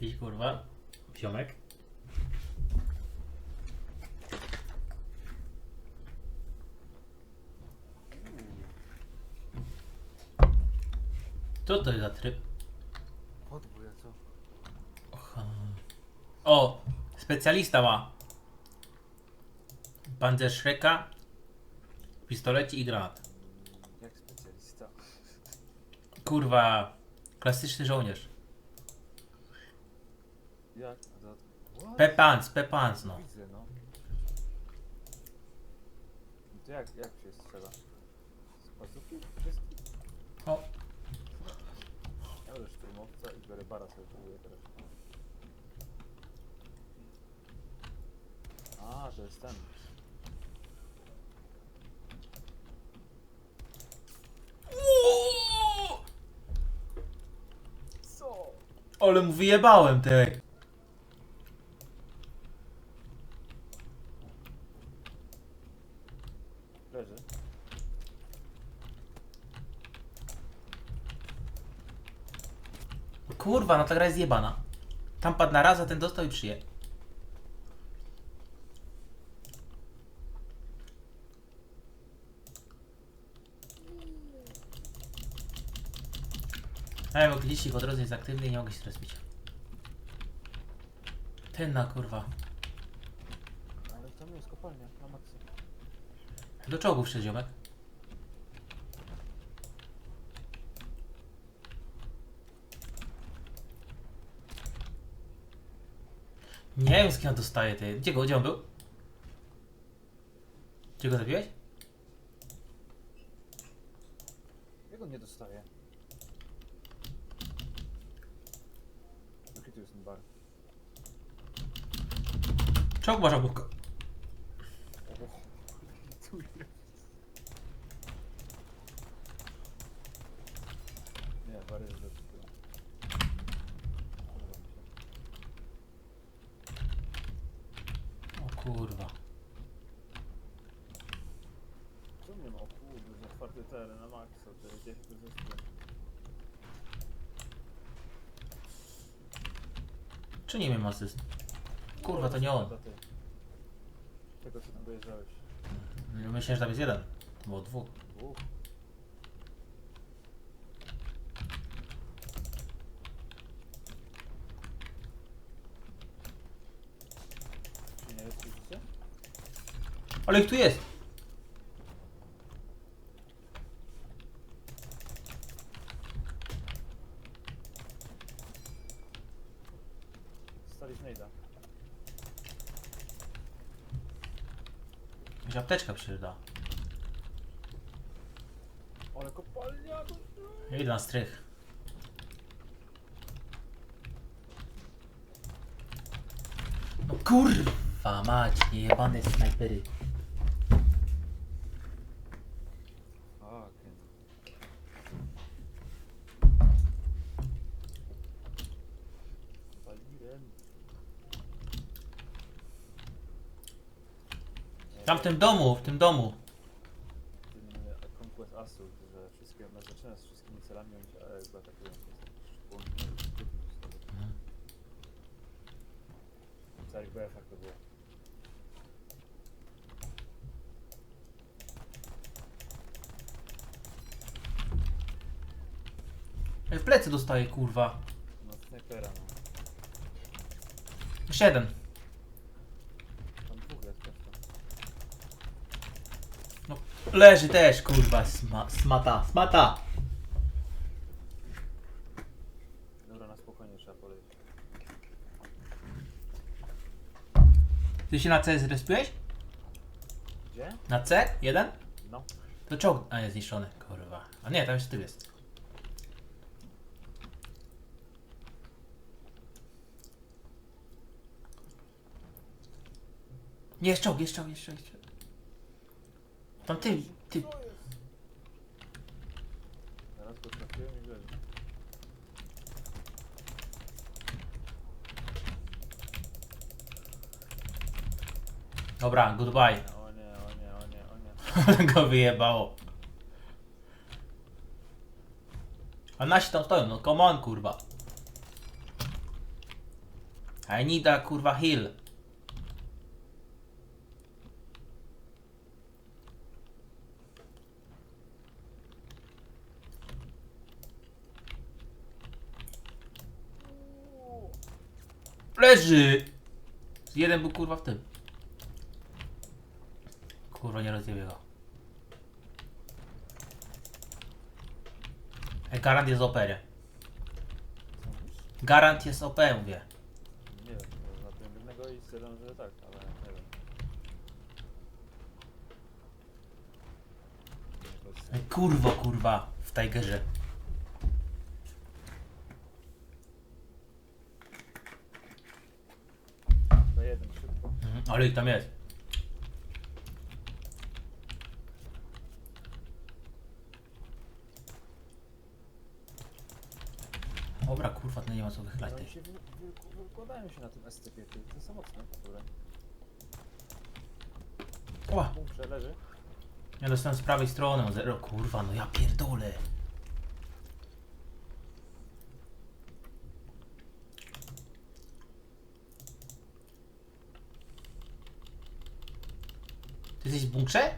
Jakiś kurwa ziomek. Co to jest za tryb? Podwój, a co? Aha. O! Specjalista ma. Panzerschrecka, pistolecie i granat. Jak specjalista? Kurwa, klasyczny żołnierz. Jak? A to... What? Pepans, Pepans, no. Widzę, no. To jak, jak się strzela? Z? Wszystkich? O, Ja biorę szturmowca i biorę bara sobie próbuję teraz. A, to jest ten. Co? ale mu wyjebałem, ty. Leży. Kurwa, no ta gra jest jebana. Tam padł na raz, a ten dostał i przyje. Ej, bo kliści po drodze jest aktywny i nie mogę się rozbić. Ten na kurwa. Ale tam jest kopalnia, na maksa. Do czołgów ziomek. Nie wiem z kim on dostaje ty. Gdzie go? Gdzie on był? Gdzie go zabiłeś? Jak on nie dostaje? Jaki tu jest ten bar? Czołg masz obok. Tu jest. Nie, bar jest lepszy. Podoba mi się. O kurwa. Co nie ma? O kurde, za otwarty teren na maksa, to jest jak to zespół. Czy nie wiem asyst? Kurwa, to nie on. Tego co tam dojeżdżałeś. Myślę, że tam jest jeden. Było dwóch. Uff. Ale ich tu jest. Apteczka przyda. Ale kopalnia! Idę na strych. No kurwa mać, niejebane snajpery. Fucking. Paliłem. Nie, Tam w tym domu, w tym domu. e, Conquest Assault, że wszystkie, zaczyna z wszystkimi celami, oni cię e, jakby atakują. To jest jakiś błąd, no, trudny z tego. Mhm. Co jak BF to było. Ej, W plecy dostaję kurwa. No snajpera, no. Jeszcze jeden. Tam dwóch jest pewnie. No, leży też kurwa. Sma, smata, smata. Dobra, na spokojnie trzeba polecieć. Ty się na C zrespiłeś? Gdzie? Na C? Jeden? No. To czołg. A jest zniszczony, kurwa. A nie, tam jeszcze tył jest. Nie, jest czołg, jest czołg, jest czołg. Jest czołg. Tam ty, ty. Zaraz go trafiłem i leży. Dobra, goodbye. O nie, o nie, o nie, o nie. go wyjebało. A nasi tam stoją, no come on kurwa. I need a kurwa heal. Leży! Jeden był kurwa w tym. Kurwa nie rozjebie go. Ej, Garant jest OP, nie? Garant jest OP, mówię. Nie wiem, no, zabiłem jednego i stwierdzam, że tak, ale nie wiem. Ej, Kurwo, kurwa, w Tigerze. To jeden, szybko. Mhm, ale ich tam jest. Dobra, kurwa, to nie ma co wychylać No i tej. się wy, wy, wykładają się na tym SCP, to są mocne, które. Ła, Bunkrze leży. ja dostałem z prawej strony, o zero, kurwa, no ja pierdolę. Ty jesteś w bunkrze?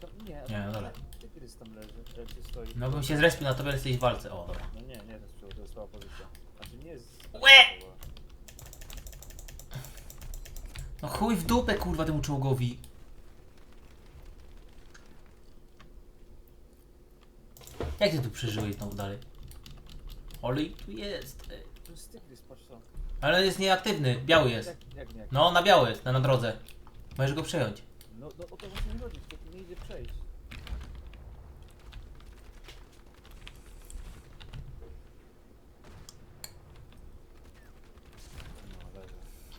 Tam, nie, Nie, no dobra. Tygrys tam leży, jak się stoi. No bym się zrespił na tobie, ale jesteś w walce, o dobra. No nie, nie, to jest to jest słaba pozycja. Znaczy nie jest... Łe! No chuj w dupę, kurwa, temu czołgowi. Jak ty tu przeżyłeś znowu dalej? Ale i tu jest. ej. To jest tygrys, patrz co. Ale jest nieaktywny, biały jest. Jak, jak nie? No, na biały jest, na, na drodze. Możesz go przejąć. No, no o to właśnie mi chodzi, to nie idzie przejść.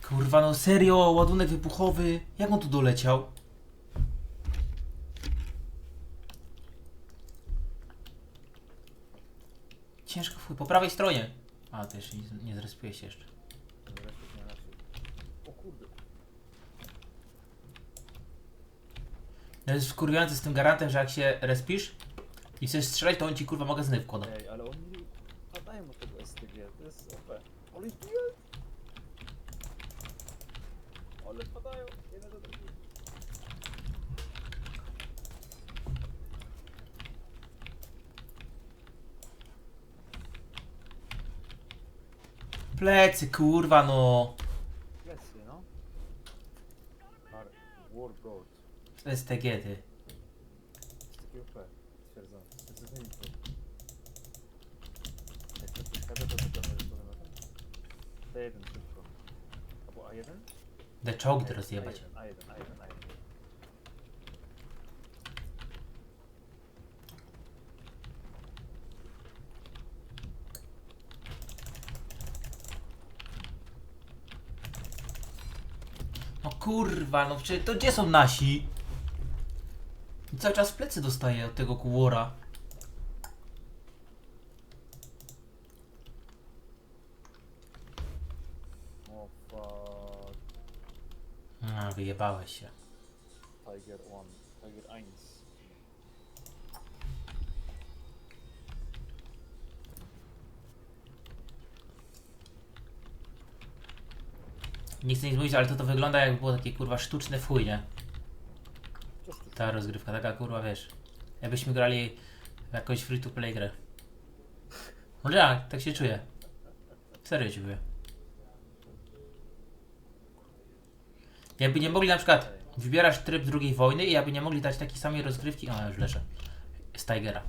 Kurwa, no serio, ładunek wybuchowy. Jak on tu doleciał? Ciężko w chuj. Po prawej stronie. A, jeszcze nie, nie zrespiłeś jeszcze. Resztę nie naszej. O kurde. To jest wkurwiające z tym garantem, że jak się respisz i chcesz strzelać, to on ci kurwa magazyny wkłada. Ej, ale oni padają od tego STG, to jest OP. Ale jest! Ale padają, jeden do drugiego. Plecy, kurwa, no. Plecy, no. War, War Goat. STG, ty. Jest taki OP, stwierdzam. Zdecydowanie to. Jak to przeszkadza, to tylko możesz potem na ten. T1 szybko. Albo A1? The czołgi teraz jebać. A1, A1, A1, A1. No kurwa, no czy to gdzie są nasi? Cały czas plecy dostaję od tego kułora. O fuck. A, wyjebałeś się. Tiger 1. Tiger 1. Nie chcę nic mówić, ale to to wygląda jakby było takie kurwa sztuczne w chuj, nie? Ta rozgrywka, taka kurwa wiesz. Jakbyśmy grali w jakąś free to play grę. No jak, tak się czuję. Serio ci mówię. Jakby nie mogli na przykład wybierasz tryb drugiej wojny i jakby nie mogli dać takiej samej rozgrywki, o już leczę, z Tigera.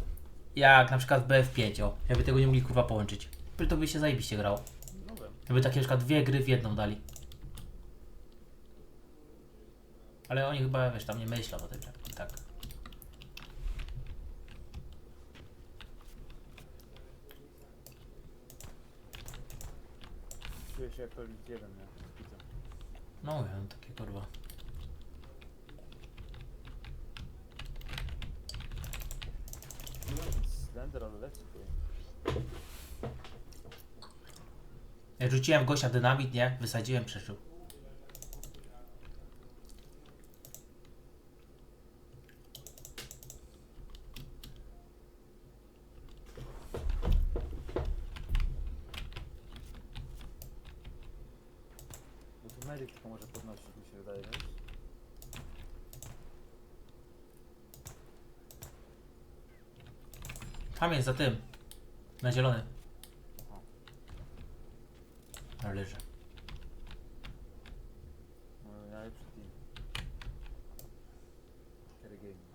Jak na przykład w BF5, o, jakby tego nie mogli kurwa połączyć. To by się zajebiście grało. Jakby takie na przykład dwie gry w jedną dali. Ale oni chyba, wiesz, tam nie myślą o tym, że tak. Czuję się jak to Elite 1, nie? Widzę. No wiem, takie kurwa. Slender, ale leci tu. Jak rzuciłem gościa dynamit, nie? Wysadziłem, przeżył. Medyk tylko może podnosić, mi się wydaje, wiesz? Tam jest za tym. Na zielony. Aha. No leży. No, najlepszy team. Carry game.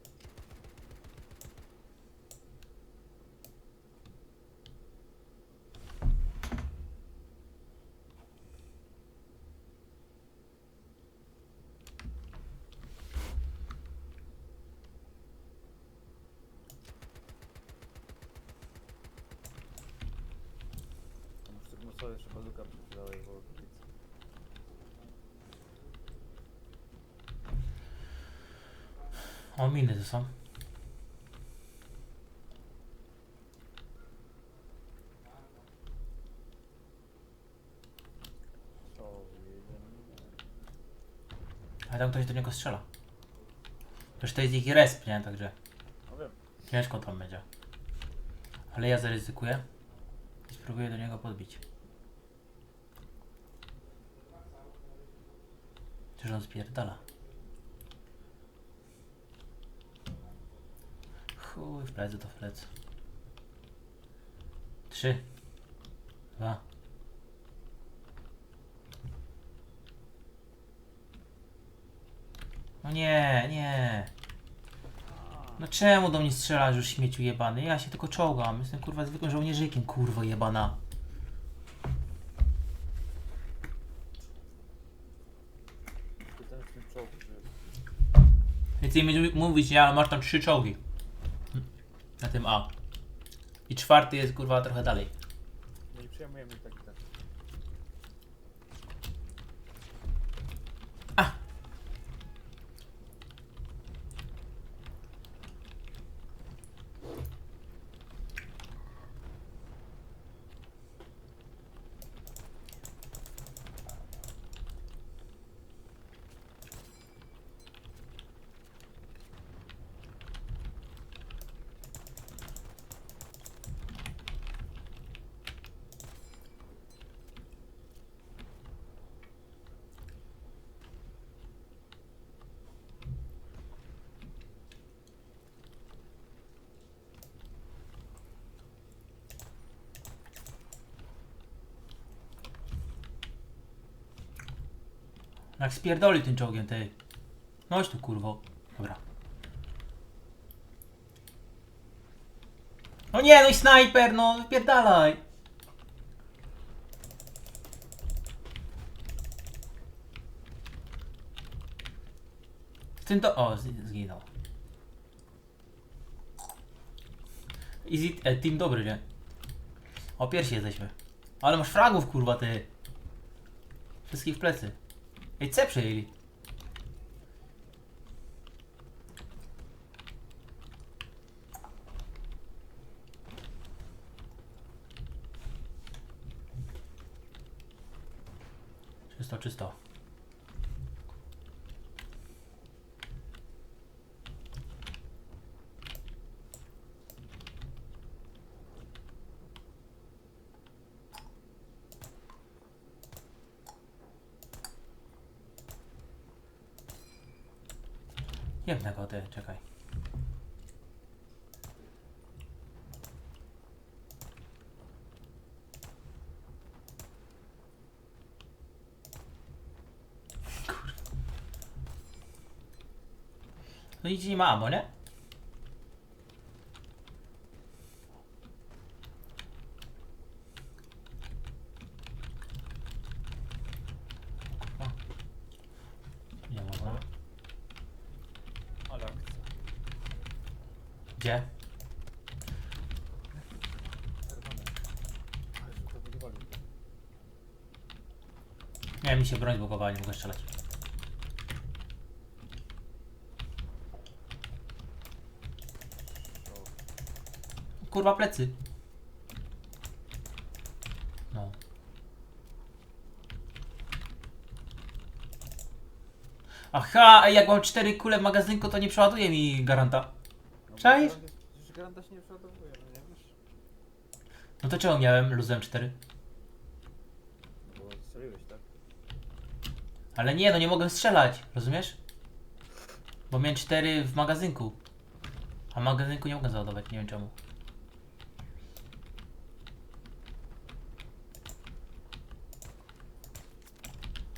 Sobie jeszcze bazuka przechylała i woła O, miny to są. Co. Ale tam ktoś do niego strzela. Przecież to jest ich resp, nie? Także No wiem. ciężko tam będzie. Ale ja zaryzykuję i spróbuję do niego podbić. Czyż on spierdala? Chuj, w to w plecy. Trzy. Dwa. No nie, nie. No czemu do mnie strzelasz już śmieciu jebany? Ja się tylko czołgam. Jestem kurwa zwykłym żołnierzykiem, kurwo jebana. To ten w tym czołgu, że Więcej mi mówić ale masz tam trzy czołgi. Na tym A. I czwarty jest kurwa trochę dalej. nie przejmujemy tak Jak spierdoli tym czołgiem, ty. Noś tu kurwo. Dobra. No nie, no i snajper, no wypierdalaj. Z tym to... O, zginął. Easy, e, team dobry, nie? O, pierwsi jesteśmy. Ale masz fragów, kurwa, ty. Wszystkich w plecy. Ej, C przejęli. Czysto, czysto. Jednego, ty, czekaj. Kurwa. No nic nie ma ammo, nie? Kurwa. Nie mogę. Ale akcja. Gdzie? Nie, mi się broń zbugowała, nie mogę strzelać. Kurwa plecy. No. Aha, jak mam cztery kule w magazynku, to nie przeładuje mi garanta. Czaisz? garanta się nie przeładowuje, no nie wiesz? No to czemu miałem luzem cztery? No bo strzeliłeś, tak? Ale nie, no nie mogę strzelać, rozumiesz? Bo miałem cztery w magazynku. A magazynku nie mogę załadować, nie wiem czemu.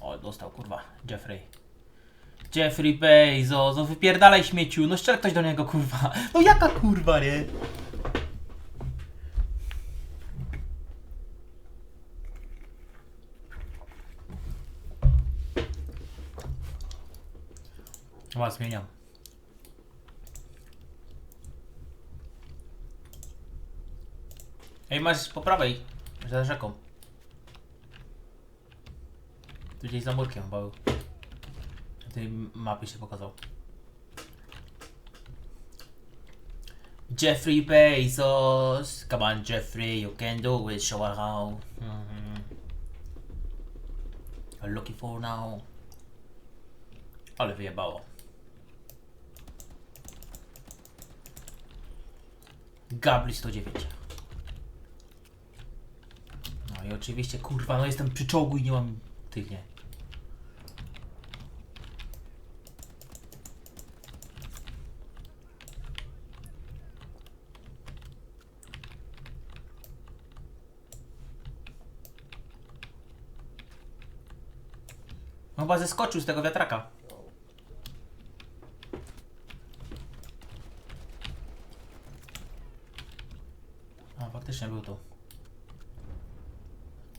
O, dostał kurwa, Jeffrey. Jeffrey Bezos, no wypierdalaj śmieciu, no szczel ktoś do niego kurwa. No jaka kurwa, nie? Chyba zmieniam. Ej, masz po prawej, za rzeką. Tu gdzieś za murkiem chyba. Tej mapie się pokazał. Jeffrey Bezos, come on Jeffrey, you can do it, show her how. Mhm. I'm looking for now. Ale wyjebało. Gabli 109. No i oczywiście, kurwa, no jestem przy czołgu i nie mam tych, nie. Chyba zeskoczył z tego wiatraka. A, faktycznie był tu.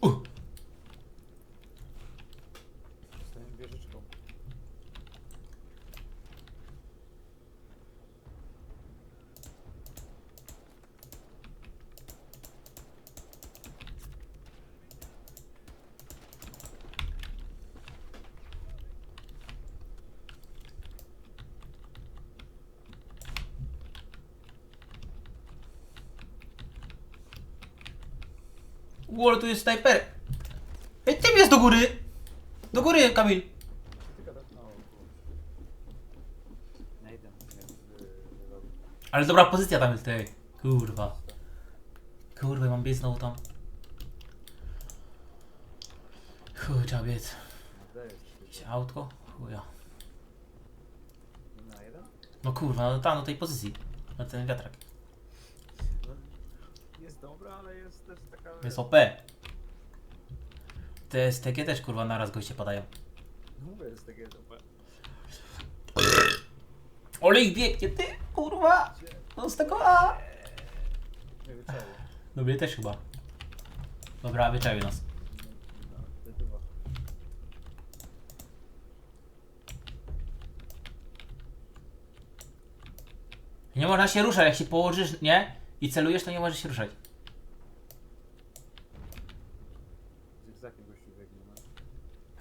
Uh. Zostałem wieżyczką. Ło, tu jest snajper. Ej, tym jest do góry! Do góry, Kamil! No. Ale dobra pozycja tam jest, tej. Kurwa. Kurwa, mam biec znowu tam. Chuj, trzeba biec. Jakieś autko? Chuja. No kurwa, no tam, do tej pozycji. Na ten wiatrak. No, dobra, ale jest też taka... Jest OP. Te STG też kurwa naraz goście padają. Mówię, jest takie dobre. Ole ich biegnie, ty kurwa! No z tego A! Nie. No mnie też chyba. Dobra, wyczaił nas. No. Nie można się ruszać, jak się położysz, nie? I celujesz, to nie możesz się ruszać. Zygzakiem gościu biegnie, no.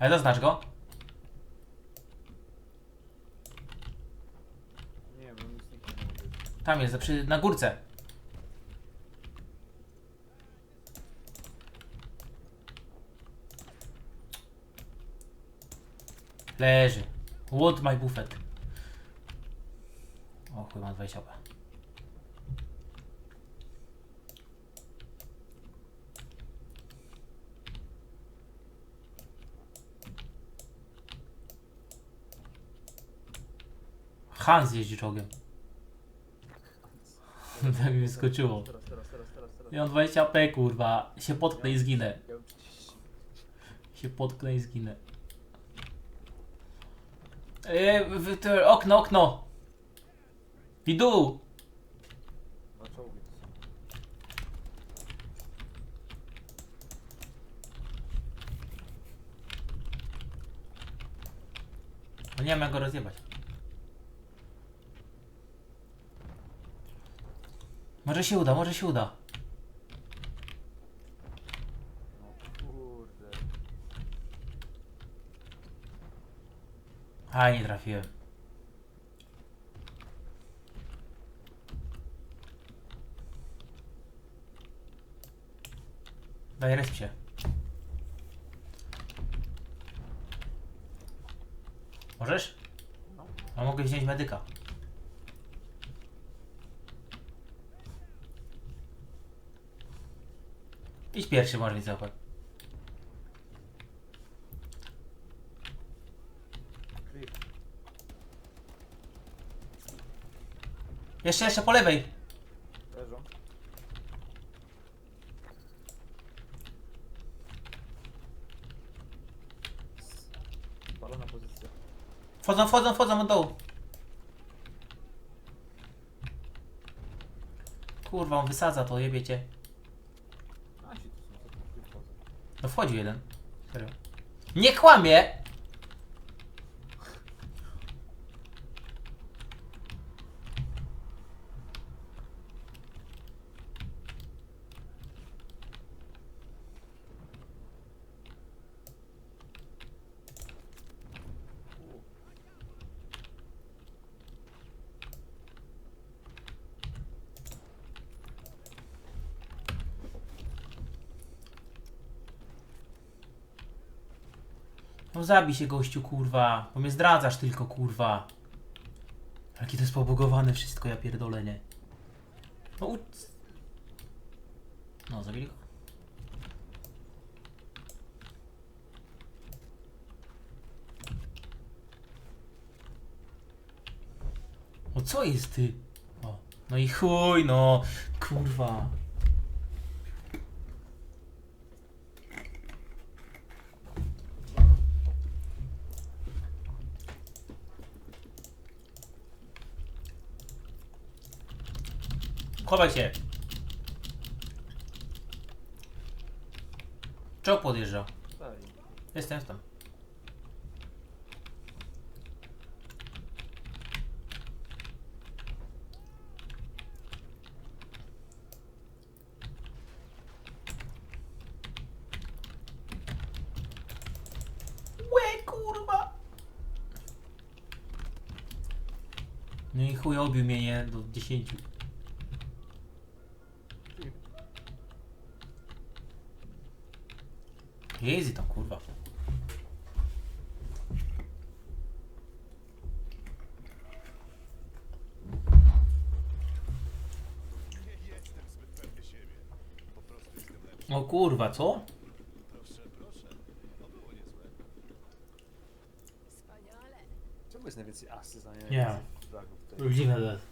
Ale zaznacz go. Nie wiem, nic nie. Tam jest, przy, na górce. Leży. Wood my buffet. O chuj, mam 20 AP. Hans jeździ czołgiem. tak mi wyskoczyło. Teraz, teraz, mam 20 AP, kurwa. Się potknę i zginę. Ja mam 30. Się potknę i zginę. Eee, w, to, okno, okno! To. No nie wiem jak go rozjebać. Może się uda, może się uda. Kurde. A, nie trafiłem. Daj resp się. Możesz? No. A mogę wziąć medyka. Idź pierwszy, może mi. Jeszcze, jeszcze po lewej. Leżą. Spalona pozycja. Wchodzą, wchodzą, wchodzą od dołu. Kurwa, on wysadza to, jebiecie. Wchodzi jeden. Serio. Nie kłamie! No zabij się gościu, kurwa. Bo mnie zdradzasz tylko, kurwa. Jakie to jest pobugowane wszystko, ja pierdolę, nie. No u... No, zabili go. O co jest ty? O, no i chuj, no. Kurwa. Chowaj się. Czoł podjeżdża. Jestem, jestem. Łe, kurwa! No i chuj obił mnie, nie? Do 10. Easy tam, kurwa. Nie jestem zbyt pewny siebie. Po prostu jestem lepszy. O kurwa, co? Proszę, proszę. To było niezłe. Wspaniale. Czemu jest najwięcej asy za nie? Nie. Dziwne to jest.